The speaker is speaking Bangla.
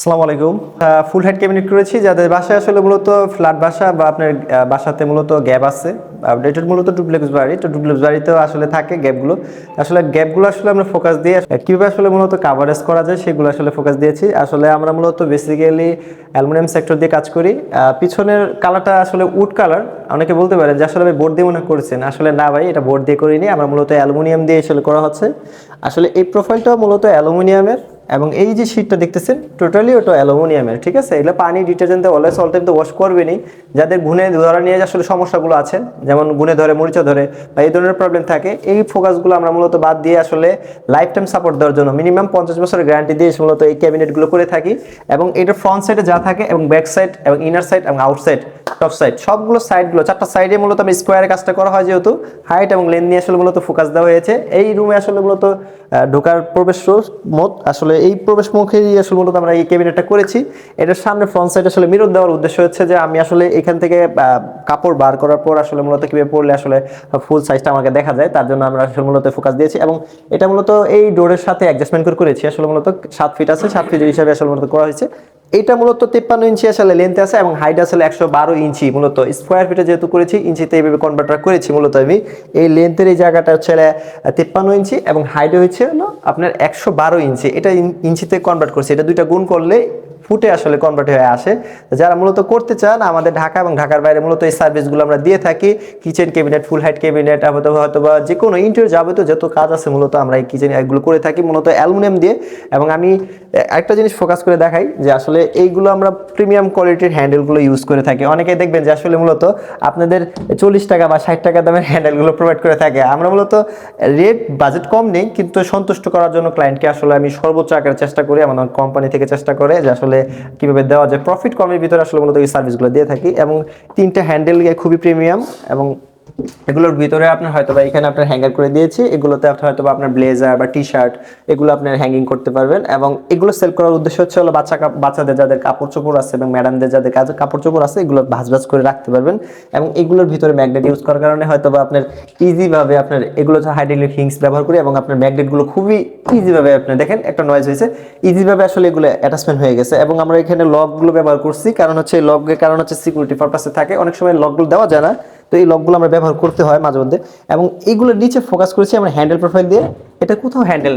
আসসালামু আলাইকুম। ফুল হেড ক্যাবিনেট করেছি, যাদের বাসায় আসলে মূলত ফ্ল্যাট বাসা বা আপনার বাসাতে মূলত গ্যাপ আছে। এটা মূলত ডুপ্লেক্স বাড়ি, তো ডুপ্লেক্স বাড়িতেও আসলে থাকে গ্যাপগুলো আসলে গ্যাপগুলো আসলে আমরা ফোকাস দিয়ে কীভাবে আসলে মূলত কাভারেজ করা যায় সেগুলো আসলে ফোকাস দিয়েছি। আসলে আমরা মূলত বেসিক্যালি অ্যালুমিনিয়াম সেক্টর দিয়ে কাজ করি। পিছনের কালারটা আসলে উড কালার অনেকে বলতে পারেন যে আসলে বোর্ড দিয়ে মনে করছেন। আসলে না ভাই, এটা বোর্ড দিয়ে করিনি। আমরা মূলত অ্যালুমিনিয়াম দিয়ে আসলে করা হচ্ছে। আসলে এই প্রোফাইলটাও মূলত অ্যালুমিনিয়ামের। এবং এই যে শীটটা দেখতেছেন টোটালি ওটা অ্যালুমিনিয়ামের, ঠিক আছে? এগুলো পানি ডিটারজেন্ট অলওয়েজ অল টাইম তো ওয়াশ করবেনই। যাদের গুনে ধরা নিয়ে আসলে সমস্যাগুলো আছে যেমন গুণে ধরে, মরিচা ধরে, বা এই ধরনের প্রবলেম থাকে, এই ফোকাসগুলো আমরা মূলত বাদ দিয়ে আসলে লাইফ টাইম সাপোর্ট দেওয়ার জন্য মিনিমাম পঞ্চাশ বছরের গ্যারান্টি দিয়ে মূলত এই ক্যাবিনেটগুলো করে থাকি। এবং এটার ফ্রন্ট সাইডে যা থাকে, এবং ব্যাক সাইড এবং ইনার সাইড এবং আউটসাইড টপ সাইড। সবগুলো সাইডগুলো, চারটা সাইডে মূলত আমি স্কোয়ারের কাজটা করা হয় যেহেতু হাইট এবং লেন নিয়ে আসলে মূলত ফোকাস দেওয়া হয়েছে। এই রুমে আসলে মূলত ঢোকার প্রবেশ মুখ আসলে এই প্রবেশ মুখেই আসলে মূলত আমরা এই ক্যাবিনেটটা করেছি। এটার সামনে ফ্রন্ট সাইড আসলে মিরর দেওয়ার উদ্দেশ্য হচ্ছে যে আমি আসলে এখান থেকে কাপড় বার করার পর আসলে মূলত কীভাবে পরলে আসলে ফুল সাইজটা আমাকে দেখা যায়, তার জন্য আমরা আসলে মূলত ফোকাস দিয়েছি এবং এটা মূলত এই ডোরের সাথে অ্যাডজাস্টমেন্ট করে করেছি। আসলে মূলত সাত ফিট আছে, সাত ফিট হিসাবে আসলে মূলত করা হয়েছে। এটা মূলত তেপ্পান্ন ইঞ্চি আসলে লেন্থে আছে এবং হাইট আসলে একশো বারো ইঞ্চি। মূলত স্কোয়ার ফিটে যেহেতু করেছি, ইঞ্চিতে এইভাবে কনভার্টার করেছি, মূলত আমি এই লেন্থের এই জায়গাটা হচ্ছে তেপ্পান্ন ইঞ্চি এবং হাইটে হচ্ছে হলো আপনার একশো বারো ইঞ্চি। এটা ইঞ্চিতে কনভার্ট করছি। এটা দুইটা গুণ করলে ফুটে আসলে কনভার্ট হয়ে আসে। যারা মূলত করতে চান, আমাদের ঢাকা এবং ঢাকার বাইরে মূলত এই সার্ভিসগুলো আমরা দিয়ে থাকি। Kitchen cabinet full height cabinet হয়তো হয়তো বা যে কোনো ইন্টেরিয়র যাবতীয় যত কাজ আছে মূলত আমরা এই কিচেন এগুলো করে থাকি, মূলত অ্যালুমিনিয়াম দিয়ে। এবং আমি একটা জিনিস ফোকাস করে দেখাই যে আসলে এইগুলো আমরা প্রিমিয়াম কোয়ালিটির হ্যান্ডেলগুলো ইউজ করে থাকি। অনেকেই দেখবেন যে আসলে মূলত আপনাদের চল্লিশ টাকা বা ষাট টাকা দামের হ্যান্ডেলগুলো প্রোভাইড করে থাকে। আমরা মূলত রেট বাজেট কম নেই, কিন্তু সন্তুষ্ট করার জন্য ক্লায়েন্টকে আসলে আমি সর্বোচ্চ আকারের চেষ্টা করি আমাদের কোম্পানি থেকে চেষ্টা করে যে আসলে কীভাবে দেওয়া যায়। প্রফিট কমের ভিতরে আসলে মূলত এই সার্ভিসগুলো দিয়ে থাকি এবং তিনটা হ্যান্ডেল খুবই প্রিমিয়াম এবং এগুলোর ভিতরে আপনার হয়তো বা এখানে আপনার হ্যাঙ্গার করে দিয়েছি, এগুলোতে আপনি হয়তো বা আপনার ব্লেজার বা টি শার্ট এগুলো আপনার হ্যাঙ্গিং করতে পারবেন এবং এগুলো সেল করার উদ্দেশ্য হচ্ছে হলো বাচ্চা বাচ্চাদের যাদের কাপড় চোপড় আছে এবং ম্যাডামদের যাদের কাজ কাপড় চোপড় আছে, এগুলো ভাজ ভাজ করে রাখতে পারবেন এবং এগুলোর ভিতরে ম্যাগনেট ইউজ করার কারণে হয়তো বা আপনার ইজিভাবে আপনার এগুলো হাইড্রোলিক হিংস ব্যবহার করি এবং আপনার ম্যাগনেটগুলো খুবই ইজিভাবে আপনি দেখেন, একটা নয়েজ হয়েছে। ইজিভাবে আসলে এগুলো অ্যাটাচমেন্ট হয়ে গেছে এবং আমরা এখানে লকগুলো ব্যবহার করছি, কারণ হচ্ছে লকের কারণ হচ্ছে সিকিউরিটি পারপাসে থাকে। অনেক সময় লকগুলো দেওয়া যায় না। তো এই লকগুলো আমরা ব্যবহার করতে হয় মাঝে মধ্যে। এবং এইগুলোর নিচে ফোকাস করেছি আমরা হ্যান্ডেল প্রোফাইল দিয়ে। এটা কোথাও হ্যান্ডেল